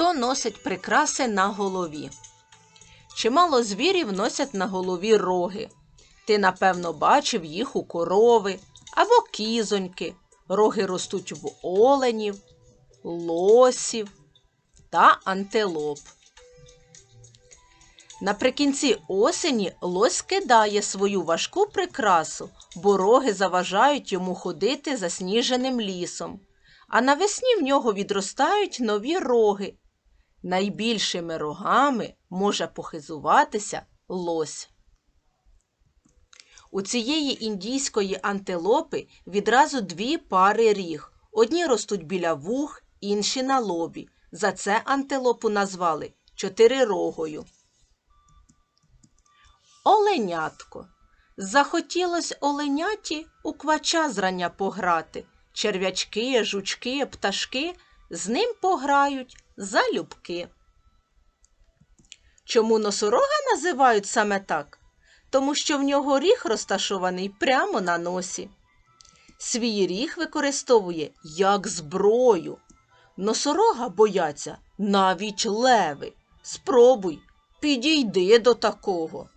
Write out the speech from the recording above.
Хто носить прикраси на голові? Чимало звірів носять на голові роги. Ти, напевно, бачив їх у корови або кізоньки. Роги ростуть в оленів, лосів та антилоп. Наприкінці осені лось кидає свою важку прикрасу, бо роги заважають йому ходити засніженим лісом. А навесні в нього відростають нові роги. Найбільшими рогами може похизуватися лось. У цієї індійської антилопи відразу дві пари ріг. Одні ростуть біля вух, інші на лобі. За це антилопу назвали чотирирогою. Оленятко. Захотілось оленяті у квача зрання пограти. Черв'ячки, жучки, пташки з ним пограють залюбки. Чому носорога називають саме так? Тому що в нього ріг розташований прямо на носі. Свій ріг використовує як зброю. Носорога бояться навіть леви. Спробуй, підійди до такого.